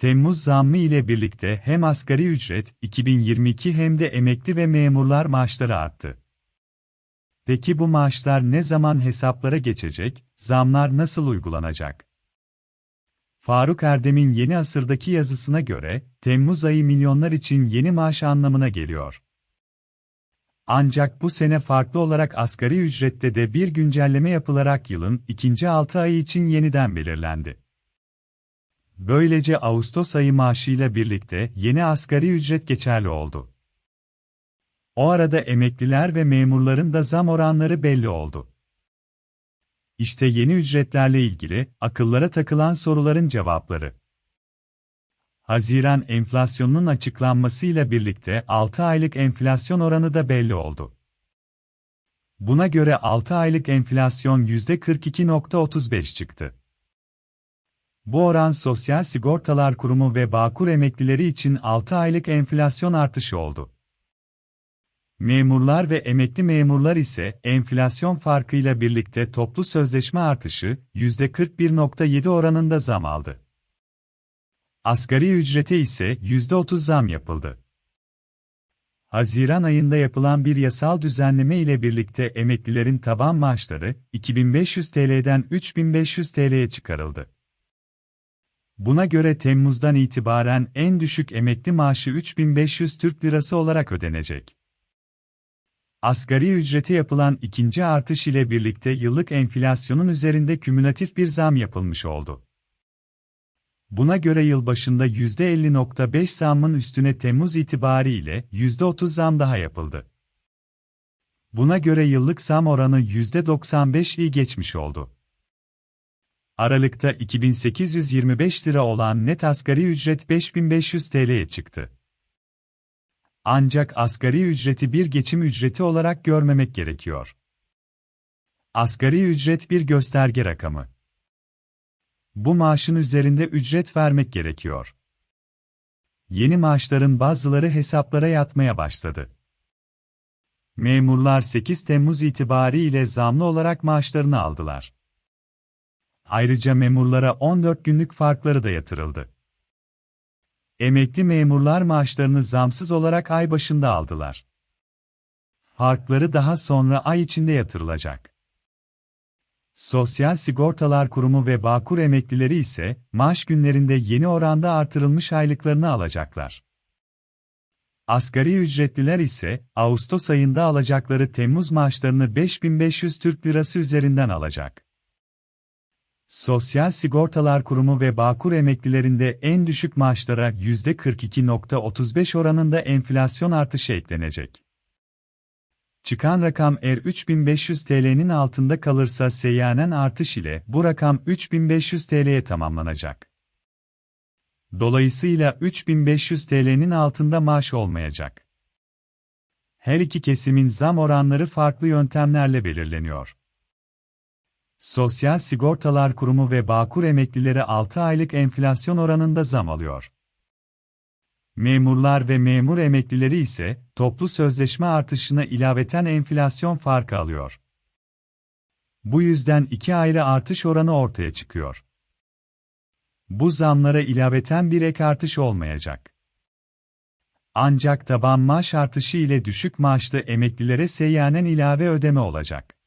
Temmuz zammı ile birlikte hem asgari ücret 2022 hem de emekli ve memurlar maaşları arttı. Peki bu maaşlar ne zaman hesaplara geçecek, zamlar nasıl uygulanacak? Faruk Erdem'in Yeni Asır'daki yazısına göre, Temmuz ayı milyonlar için yeni maaş anlamına geliyor. Ancak bu sene farklı olarak asgari ücrette de bir güncelleme yapılarak yılın ikinci 6 ayı için yeniden belirlendi. Böylece Ağustos ayı maaşıyla birlikte yeni asgari ücret geçerli oldu. O arada emekliler ve memurların da zam oranları belli oldu. İşte yeni ücretlerle ilgili akıllara takılan soruların cevapları. Haziran enflasyonunun açıklanmasıyla birlikte 6 aylık enflasyon oranı da belli oldu. Buna göre 6 aylık enflasyon %42.35 çıktı. Bu oran Sosyal Sigortalar Kurumu ve Bağkur emeklileri için 6 aylık enflasyon artışı oldu. Memurlar ve emekli memurlar ise enflasyon farkıyla birlikte toplu sözleşme artışı %41.7 oranında zam aldı. Asgari ücrete ise %30 zam yapıldı. Haziran ayında yapılan bir yasal düzenleme ile birlikte emeklilerin taban maaşları 2500 TL'den 3500 TL'ye çıkarıldı. Buna göre Temmuz'dan itibaren en düşük emekli maaşı 3500 Türk Lirası olarak ödenecek. Asgari ücrete yapılan ikinci artış ile birlikte yıllık enflasyonun üzerinde kümülatif bir zam yapılmış oldu. Buna göre yılbaşında %50.5 zammın üstüne Temmuz itibariyle %30 zam daha yapıldı. Buna göre yıllık zam oranı %95'i geçmiş oldu. Aralıkta 2825 lira olan net asgari ücret 5500 TL'ye çıktı. Ancak asgari ücreti bir geçim ücreti olarak görmemek gerekiyor. Asgari ücret bir gösterge rakamı. Bu maaşın üzerinde ücret vermek gerekiyor. Yeni maaşların bazıları hesaplara yatmaya başladı. Memurlar 8 Temmuz itibariyle zamlı olarak maaşlarını aldılar. Ayrıca memurlara 14 günlük farkları da yatırıldı. Emekli memurlar maaşlarını zamsız olarak ay başında aldılar. Farkları daha sonra ay içinde yatırılacak. Sosyal Sigortalar Kurumu ve Bağkur emeklileri ise maaş günlerinde yeni oranda artırılmış aylıklarını alacaklar. Asgari ücretliler ise Ağustos ayında alacakları Temmuz maaşlarını 5500 Türk Lirası üzerinden alacak. Sosyal Sigortalar Kurumu ve Bağkur emeklilerinde en düşük maaşlara %42.35 oranında enflasyon artışı eklenecek. Çıkan rakam eğer 3500 TL'nin altında kalırsa seyyanen artış ile bu rakam 3500 TL'ye tamamlanacak. Dolayısıyla 3500 TL'nin altında maaş olmayacak. Her iki kesimin zam oranları farklı yöntemlerle belirleniyor. Sosyal Sigortalar Kurumu ve Bağkur emeklileri 6 aylık enflasyon oranında zam alıyor. Memurlar ve memur emeklileri ise toplu sözleşme artışına ilaveten enflasyon farkı alıyor. Bu yüzden iki ayrı artış oranı ortaya çıkıyor. Bu zamlara ilaveten bir ek artış olmayacak. Ancak taban maaş artışı ile düşük maaşlı emeklilere seyyanen ilave ödeme olacak.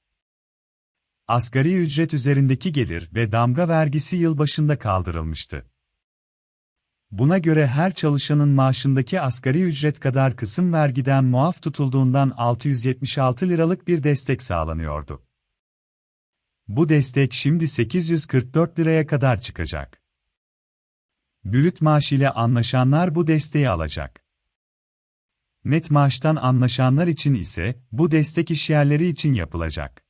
Asgari ücret üzerindeki gelir ve damga vergisi yılbaşında kaldırılmıştı. Buna göre her çalışanın maaşındaki asgari ücret kadar kısım vergiden muaf tutulduğundan 676 liralık bir destek sağlanıyordu. Bu destek şimdi 844 liraya kadar çıkacak. Brüt maaş ile anlaşanlar bu desteği alacak. Net maaştan anlaşanlar için ise bu destek işyerleri için yapılacak.